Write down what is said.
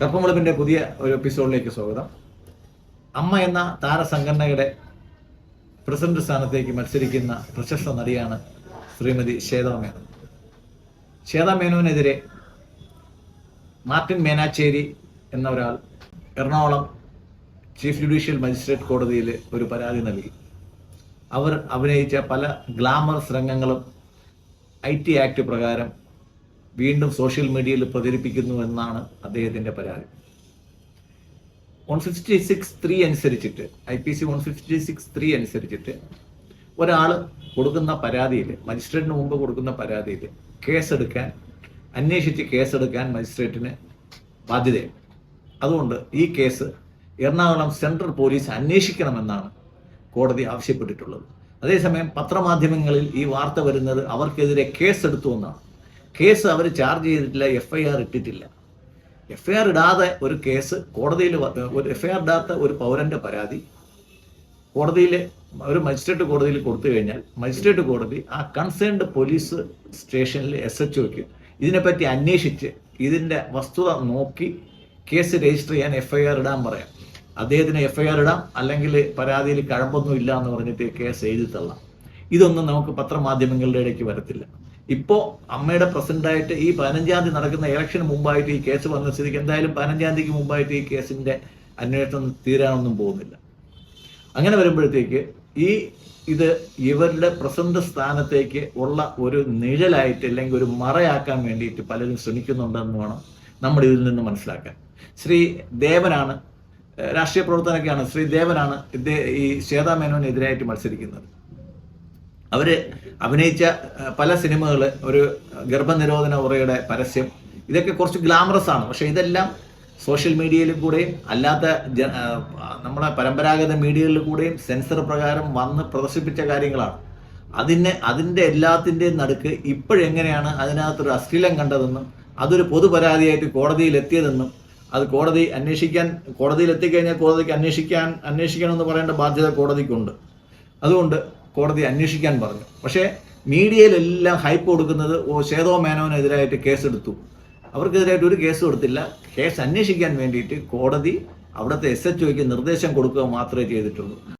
കപ്പം വെളുപ്പിന്റെ പുതിയ ഒരു എപ്പിസോഡിലേക്ക് സ്വാഗതം. അമ്മ എന്ന താരസംഘടനയുടെ പ്രസിഡന്റ് സ്ഥാനത്തേക്ക് മത്സരിക്കുന്ന പ്രശസ്ത നടിയാണ് ശ്രീമതി ശ്വേതാ മേനോൻ. ശ്വേതാ മേനോനെതിരെ മാർട്ടിൻ മേനാച്ചേരി എന്ന ഒരാൾ എറണാകുളം ചീഫ് ജുഡീഷ്യൽ മജിസ്ട്രേറ്റ് കോടതിയിൽ ഒരു പരാതി നൽകി. അവർ അഭിനയിച്ച പല ഗ്ലാമർ രംഗങ്ങളും ഐ ടി ആക്ട് പ്രകാരം വീണ്ടും സോഷ്യൽ മീഡിയയിൽ പ്രചരിപ്പിക്കുന്നു എന്നാണ് അദ്ദേഹത്തിന്റെ പരാതി. വൺ ഫിഫ്റ്റി സിക്സ് ത്രീ അനുസരിച്ചിട്ട് I P C one fifty six three അനുസരിച്ചിട്ട് ഒരാൾ കൊടുക്കുന്ന പരാതിയിൽ മജിസ്ട്രേറ്റിന് മുമ്പ് കൊടുക്കുന്ന പരാതിയിൽ കേസെടുക്കാൻ അന്വേഷിച്ച് കേസെടുക്കാൻ മജിസ്ട്രേറ്റിന് ബാധ്യതയുണ്ട്. അതുകൊണ്ട് ഈ കേസ് എറണാകുളം സെൻട്രൽ പോലീസ് അന്വേഷിക്കണമെന്നാണ് കോടതി ആവശ്യപ്പെട്ടിട്ടുള്ളത്. അതേസമയം പത്രമാധ്യമങ്ങളിൽ ഈ വാർത്ത വരുന്നത് അവർക്കെതിരെ കേസെടുത്തു എന്നാണ്. കേസ് അവർ ചാർജ് ചെയ്തിട്ടില്ല എഫ് ഐ ആർ ഇട്ടിട്ടില്ല. എഫ് ഐ ആർ ഇടാതെ ഒരു കേസ് കോടതിയിൽ ഒരു എഫ് ഐ ആർ ഇടാത്ത ഒരു പൗരന്റെ പരാതി കോടതിയിൽ ഒരു മജിസ്ട്രേറ്റ് കോടതിയിൽ കൊടുത്തു കഴിഞ്ഞാൽ മജിസ്ട്രേറ്റ് കോടതി ആ കൺസേൺഡ് പോലീസ് സ്റ്റേഷനിൽ എസ് എച്ച് ഒക്ക് ഇതിനെപ്പറ്റി അന്വേഷിച്ച് ഇതിന്റെ വസ്തുത നോക്കി കേസ് രജിസ്റ്റർ ചെയ്യാൻ എഫ് ഐ ആർ ഇടാൻ പറയാം. അദ്ദേഹത്തിന് എഫ് ഐ ആർ ഇടാം അല്ലെങ്കിൽ പരാതിയിൽ കഴമ്പൊന്നും ഇല്ല എന്ന് പറഞ്ഞിട്ട് കേസ് എഴുതി തള്ളാം. ഇതൊന്നും നമുക്ക് പത്രമാധ്യമങ്ങളുടെ ഇടയ്ക്ക് വരത്തില്ല. ഇപ്പോ അമ്മയുടെ പ്രസിഡന്റായിട്ട് ഈ പതിനഞ്ചാം തീയതി നടക്കുന്ന ഇലക്ഷന് മുമ്പായിട്ട് ഈ കേസ് വന്ന സ്ഥിതിക്ക് എന്തായാലും പതിനഞ്ചാം തീയതിക്ക് മുമ്പായിട്ട് ഈ കേസിന്റെ അന്വേഷണം തീരാനൊന്നും പോകുന്നില്ല. അങ്ങനെ വരുമ്പോഴത്തേക്ക് ഈ ഇത് ഇവരുടെ പ്രസിഡന്റ് സ്ഥാനത്തേക്ക് ഉള്ള ഒരു നിഴലായിട്ട് അല്ലെങ്കിൽ ഒരു മറയാക്കാൻ വേണ്ടിയിട്ട് പലരും ശ്രമിക്കുന്നുണ്ടെന്ന് വേണം നമ്മൾ ഇതിൽ നിന്ന് മനസ്സിലാക്കാൻ. ശ്രീ ദേവനാണ് രാഷ്ട്രീയ പ്രവർത്തനൊക്കെയാണ് ശ്രീ ദേവനാണ് ഈ ശ്വേതാ മേനോനെതിരായിട്ട് മത്സരിക്കുന്നത്. അവർ അഭിനയിച്ച പല സിനിമകൾ ഒരു ഗർഭനിരോധന ഉറയുടെ പരസ്യം ഇതൊക്കെ കുറച്ച് ഗ്ലാമറസ് ആണ്. പക്ഷെ ഇതെല്ലാം സോഷ്യൽ മീഡിയയിലും കൂടെയും അല്ലാത്ത നമ്മുടെ പരമ്പരാഗത മീഡിയകളിൽ കൂടെയും സെൻസർ പ്രകാരം വന്ന് പ്രദർശിപ്പിച്ച കാര്യങ്ങളാണ്. അതിന് അതിന്റെ എല്ലാത്തിന്റെയും നടുക്ക് ഇപ്പോഴെങ്ങനെയാണ് അതിനകത്തൊരു അശ്ലീലം കണ്ടതെന്നും അതൊരു പൊതുപരാതിയായിട്ട് കോടതിയിൽ എത്തിയതെന്നും അത് കോടതി അന്വേഷിക്കാൻ കോടതിയിൽ എത്തിക്കഴിഞ്ഞാൽ കോടതിക്ക് അന്വേഷിക്കാൻ അന്വേഷിക്കണമെന്ന് പറയേണ്ട ബാധ്യത കോടതിക്കുണ്ട്. അതുകൊണ്ട് കോടതി അന്വേഷിക്കാൻ പറഞ്ഞു. പക്ഷേ മീഡിയയിലെല്ലാം ഹൈപ്പ് കൊടുക്കുന്നത് ഓ ശേതോ മേനോനെതിരായിട്ട് കേസെടുത്തു. അവർക്കെതിരായിട്ട് ഒരു കേസ് കൊടുത്തില്ല കേസ് അന്വേഷിക്കാൻ വേണ്ടിയിട്ട് കോടതി അവിടുത്തെ എസ് എച്ച് ഒക്ക് നിർദ്ദേശം കൊടുക്കുക മാത്രമേ ചെയ്തിട്ടുള്ളൂ.